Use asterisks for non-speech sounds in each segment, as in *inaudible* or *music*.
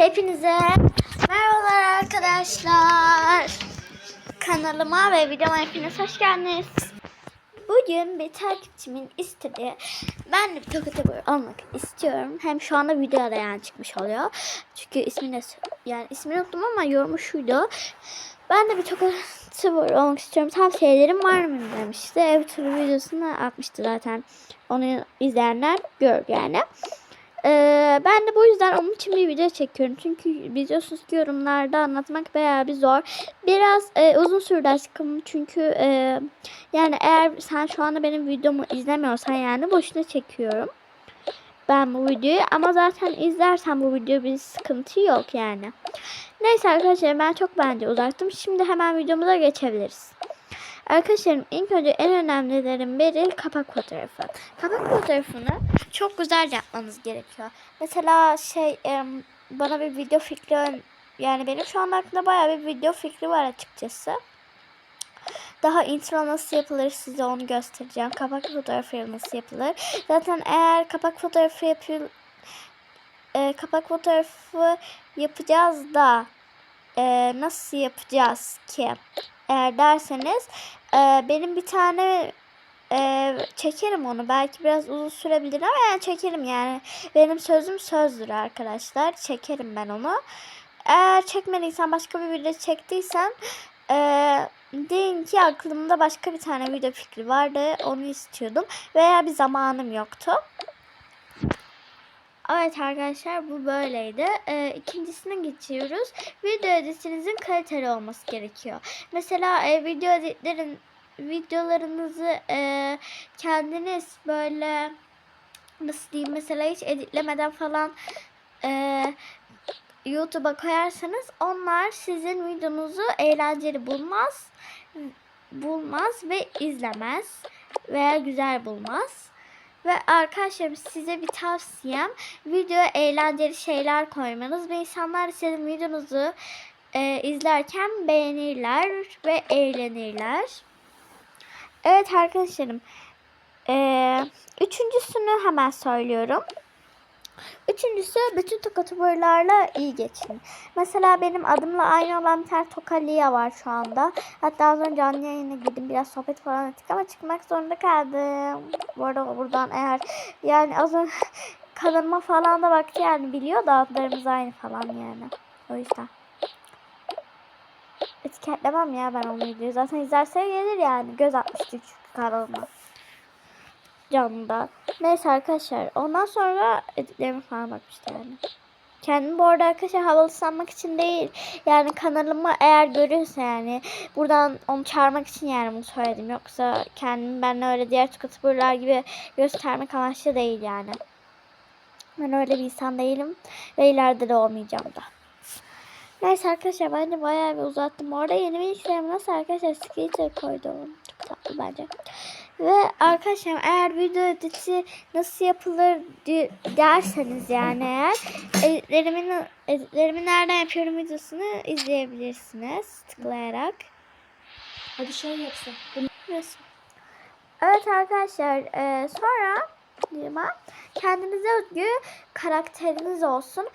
Hepinize merhabalar arkadaşlar. Kanalıma ve videoma hepiniz hoş geldiniz. Bugün bir takipçimin istediği ben de bir tokatabur olmak istiyorum. Hem şu anda video arayan çıkmış oluyor. Çünkü ismini yani ismini unuttum ama yorumu şuydu. Ben de bir tokatabur olmak istiyorum. Tavsiyelerim var mı demişti. Ev turu videosunu atmıştı zaten. Onu izleyenler gör yani. Ee, ben de bu yüzden onun için bir video çekiyorum. Çünkü biliyorsunuz ki yorumlarda anlatmak bayağı bir zor. Biraz e, uzun sürdü aşkım. Çünkü e, yani eğer sen şu anda benim videomu izlemiyorsan yani boşuna çekiyorum. Ben bu videoyu ama zaten izlersen bu video bir sıkıntı yok yani. Neyse arkadaşlar ben çok bence uzaktım. Şimdi hemen videomuza geçebiliriz. Arkadaşlarım ilk önce en önemlilerin biri kapak fotoğrafı. Kapak fotoğrafını çok güzel yapmanız gerekiyor. Mesela şey bana bir video fikri yani benim şu an aklımda bayağı bir video fikri var açıkçası. Daha intro nasıl yapılır size onu göstereceğim. Kapak fotoğrafı nasıl yapılır. Zaten eğer kapak fotoğrafı yapıyor e, kapak fotoğrafı yapacağız da e, nasıl yapacağız ki eğer derseniz e, benim bir tane e, çekerim onu. Belki biraz uzun sürebilir ama yani çekerim yani. Benim sözüm sözdür arkadaşlar. Çekerim ben onu. Eğer çekmediysen başka bir video çektiysen e, deyin ki aklımda başka bir tane video fikri vardı. Onu istiyordum. Veya bir zamanım yoktu. Evet arkadaşlar bu böyleydi. Ee, ikincisine geçiyoruz. Video editinizin kaliteli olması gerekiyor. Mesela e, video editlerin videolarınızı e, kendiniz böyle nasıl diyeyim mesela hiç editlemeden falan e, YouTube'a koyarsanız onlar sizin videonuzu eğlenceli bulmaz bulmaz ve izlemez veya güzel bulmaz. Ve arkadaşlarım size bir tavsiyem videoya eğlenceli şeyler koymanız ve insanlar sizin videonuzu e, izlerken beğenirler ve eğlenirler. Evet arkadaşlarım. E, üçüncüsünü hemen söylüyorum. Üçüncüsü bütün tokatörlerle iyi geçin. Mesela benim adımla aynı olan bir tane Toka Lia var şu anda. Hatta az önce canlı yayına girdim biraz sohbet falan ettik ama çıkmak zorunda kaldım. Bu arada buradan eğer yani az önce *laughs* kanalıma falan da baktı yani biliyor da adlarımız aynı falan yani. O yüzden. Etiketlemem ya ben onu videoyu. Zaten izlerse gelir yani. Göz atmıştı çünkü kanalıma canlıda. Neyse arkadaşlar. Ondan sonra editlerime falan bakmıştı yani. Kendim bu arada arkadaşlar havalı sanmak için değil. Yani kanalımı eğer görüyorsa yani buradan onu çağırmak için yani bunu söyledim. Yoksa kendim ben öyle diğer tüketiciler gibi göstermek amaçlı değil yani. Ben öyle bir insan değilim. Ve ileride de olmayacağım da. Neyse arkadaşlar ben de bayağı bir uzattım. Orada yeni bir işlem nasıl arkadaşlar skater koydum. Çok tatlı bence. Ve arkadaşlar eğer video editi nasıl yapılır derseniz yani eğer editlerimi, editlerimi nereden yapıyorum videosunu izleyebilirsiniz tıklayarak. Hadi şey. Resim. Evet arkadaşlar e, sonra ben, kendinize özgü karakteriniz olsun.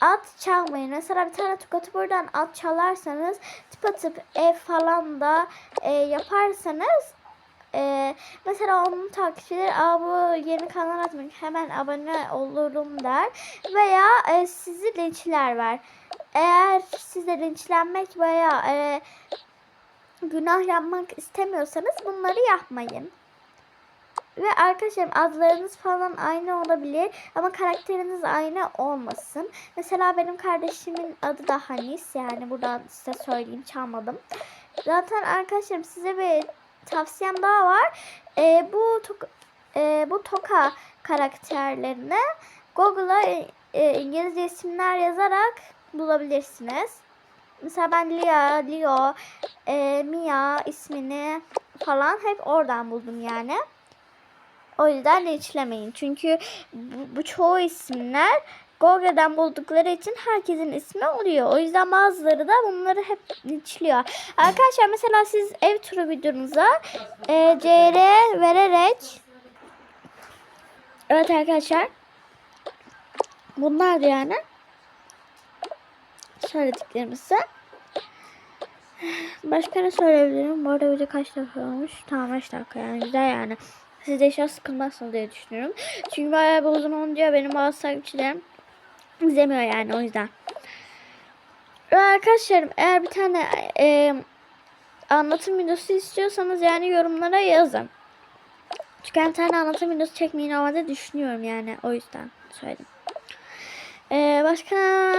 At çalmayın. Mesela bir tane tukatı buradan at çalarsanız tıpatıp ev falan da e, yaparsanız e, mesela onun takipçileri Aa, bu yeni kanal atmak hemen abone olurum der. Veya e, sizi linçler ver. Eğer size linçlenmek veya e, günah yapmak istemiyorsanız bunları yapmayın. Ve arkadaşlarım adlarınız falan aynı olabilir ama karakteriniz aynı olmasın. Mesela benim kardeşimin adı da Hanis yani buradan size söyleyeyim çalmadım. Zaten arkadaşlarım size bir tavsiyem daha var. Ee, bu e, bu Toka karakterlerini Google'a e, İngilizce isimler yazarak bulabilirsiniz. Mesela ben Lia, Leo, e, Mia ismini falan hep oradan buldum yani. O yüzden de içlemeyin. Çünkü bu, bu çoğu isimler Google'den buldukları için herkesin ismi oluyor. O yüzden bazıları da bunları hep içliyor. Arkadaşlar mesela siz ev turu videonuza e, CR vererek Evet arkadaşlar bunlar yani söylediklerimizi. Başka ne söyleyebilirim? Bu arada video kaç dakika olmuş? Tamam 5 dakika yani güzel yani. Siz de inşallah sıkılmazsınız diye düşünüyorum. Çünkü bayağı bir uzun olunca benim bazı takipçilerim izlemiyor yani o yüzden. Arkadaşlarım eğer bir tane e, anlatım videosu istiyorsanız yani yorumlara yazın. Çünkü bir tane anlatım videosu çekmeyi normalde düşünüyorum yani o yüzden söyledim. Ee, başka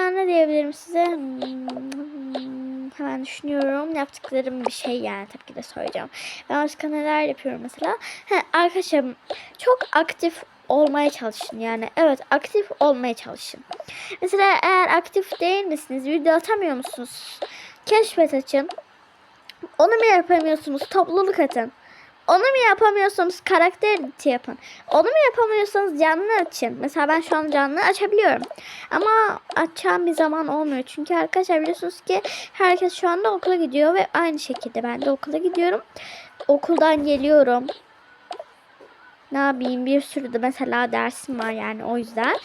ne diyebilirim size? Hmm, hemen düşünüyorum. Yaptıklarım bir şey yani tabii ki de söyleyeceğim. Ben başka neler yapıyorum mesela? He, arkadaşlarım çok aktif olmaya çalışın yani. Evet aktif olmaya çalışın. Mesela eğer aktif değil misiniz? Video atamıyor musunuz? Keşfet açın. Onu mu yapamıyorsunuz? Topluluk atın. Onu mu yapamıyorsanız karakter editi yapın. Onu mu yapamıyorsanız canlı açın. Mesela ben şu an canlı açabiliyorum. Ama açacağım bir zaman olmuyor. Çünkü arkadaşlar biliyorsunuz ki herkes şu anda okula gidiyor ve aynı şekilde ben de okula gidiyorum. Okuldan geliyorum. Ne yapayım bir sürü de mesela dersim var yani o yüzden.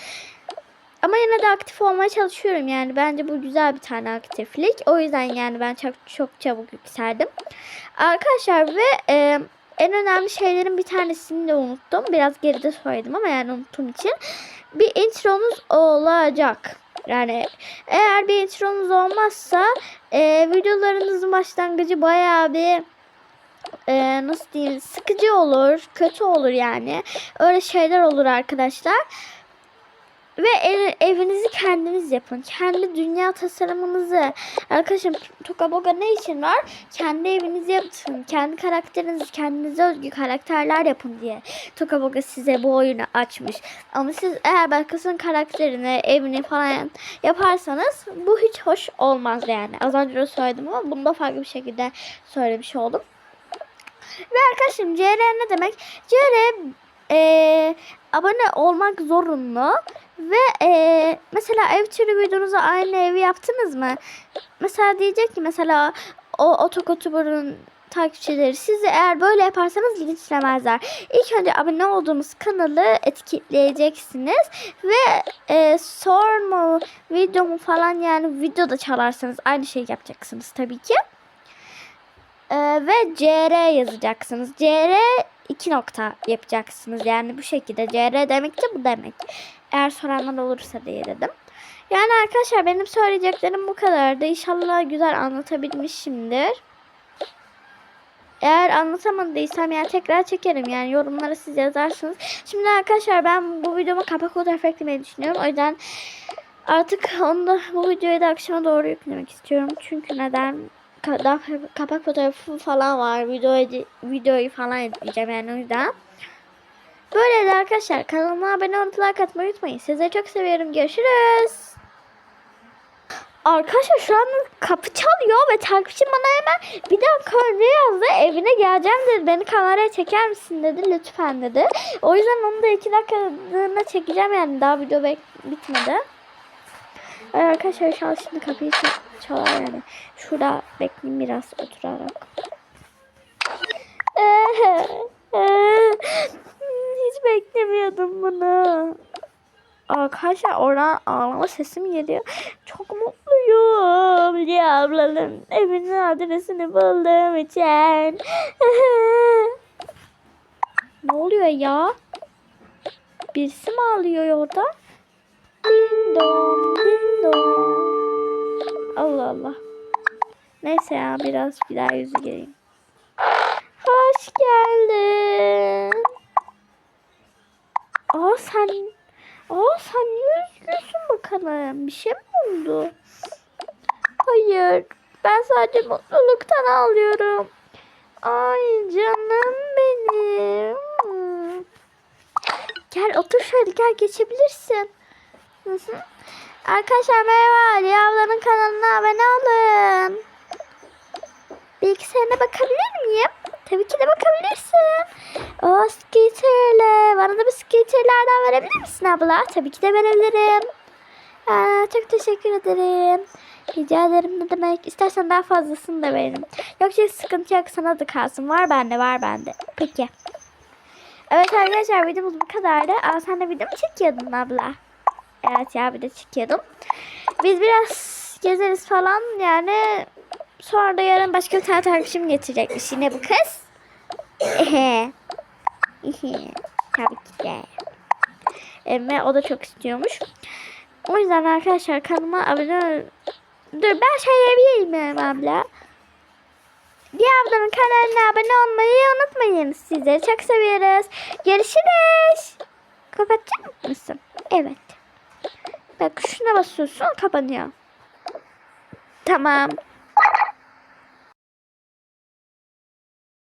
Ama yine de aktif olmaya çalışıyorum yani. Bence bu güzel bir tane aktiflik. O yüzden yani ben çok çok çabuk yükseldim. Arkadaşlar ve e, en önemli şeylerin bir tanesini de unuttum. Biraz geride söyledim ama yani unuttuğum için. Bir intronuz olacak. Yani eğer bir intronuz olmazsa e, videolarınızın başlangıcı bayağı bir e, nasıl diyeyim sıkıcı olur, kötü olur yani. Öyle şeyler olur arkadaşlar. Ve ev- evinizi kendiniz yapın. Kendi dünya tasarımınızı. Arkadaşım Tokaboga ne için var? Kendi evinizi yapın. Kendi karakterinizi, kendinize özgü karakterler yapın diye. Tokaboga size bu oyunu açmış. Ama siz eğer başkasının karakterini, evini falan yaparsanız bu hiç hoş olmaz yani. Az önce söyledim ama bunu da farklı bir şekilde söylemiş oldum. Ve arkadaşım CR ne demek? CR eee, abone olmak zorunlu. Ve eee, mesela ev türü videonuza aynı evi yaptınız mı? Mesela diyecek ki mesela o otokotuburun takipçileri sizi eğer böyle yaparsanız linçlemezler. İlk önce abone olduğunuz kanalı etiketleyeceksiniz ve e, sorma videomu falan yani videoda çalarsanız aynı şeyi yapacaksınız tabii ki. Ee, ve CR yazacaksınız. CR iki nokta yapacaksınız. Yani bu şekilde CR demek de bu demek. Eğer soranlar olursa diye dedim. Yani arkadaşlar benim söyleyeceklerim bu kadardı. İnşallah güzel anlatabilmişimdir. Eğer anlatamadıysam yani tekrar çekerim. Yani yorumlara siz yazarsınız. Şimdi arkadaşlar ben bu videoma kapak fotoğraf eklemeyi düşünüyorum. O yüzden artık onu da bu videoyu da akşama doğru yüklemek istiyorum. Çünkü neden? Daha kapak fotoğrafı falan var. Video videoyu falan edeceğim yani o yüzden. Böyle de arkadaşlar kanalıma abone olup like unutmayın. Sizleri çok seviyorum. Görüşürüz. Arkadaşlar şu an kapı çalıyor ve takipçim bana hemen bir dakika önce yazdı. Evine geleceğim dedi. Beni kameraya çeker misin dedi. Lütfen dedi. O yüzden onu da iki dakikalığına çekeceğim yani. Daha video bitmedi. Arkadaşlar inşallah şimdi kapıyı çal- çalar yani. Şurada bekleyeyim biraz oturarak. *laughs* Hiç beklemiyordum bunu. Arkadaşlar oradan ağlama sesim geliyor. Çok mutluyum. Liya ablanın evinin adresini bulduğum için. *laughs* ne oluyor ya? Birisi mi ağlıyor orada? Ding dong, ding dong. Allah Allah. Neyse ya biraz bir daha yüzü geleyim. Hoş geldin. Aa sen Aa sen niye üzgünsün bakalım? Bir şey mi oldu? Hayır. Ben sadece mutluluktan ağlıyorum. Ay canım benim. Gel otur şöyle gel geçebilirsin. Hı. Arkadaşlar merhaba. Ali ablanın kanalına abone olun. Bilgisayarına bakabilir miyim? Tabii ki de bakabilirsin. O skaterle. Bana da bir skaterlerden verebilir misin abla? Tabii ki de verebilirim. Aa, çok teşekkür ederim. Rica ederim ne demek. İstersen daha fazlasını da veririm. Yoksa sıkıntı yok sana da kalsın. Var bende var bende. Peki. Evet arkadaşlar videomuz bu kadardı. Aa sen de video mu çekiyordun abla? Evet ya bir de çekiyordum. Biz biraz gezeriz falan yani. Sonra da yarın başka bir tane takipçim getirecekmiş yine bu kız. Tabii ki de. Ve o da çok istiyormuş. O yüzden arkadaşlar kanalıma abone. Dur ben şey yiyebilir miyim abla? Diğer ablamın kanalına abone olmayı unutmayın. Sizleri çok seviyoruz. Görüşürüz. Kapatacak mısın? Evet. Bak şuna basıyorsun kapanıyor. Tamam.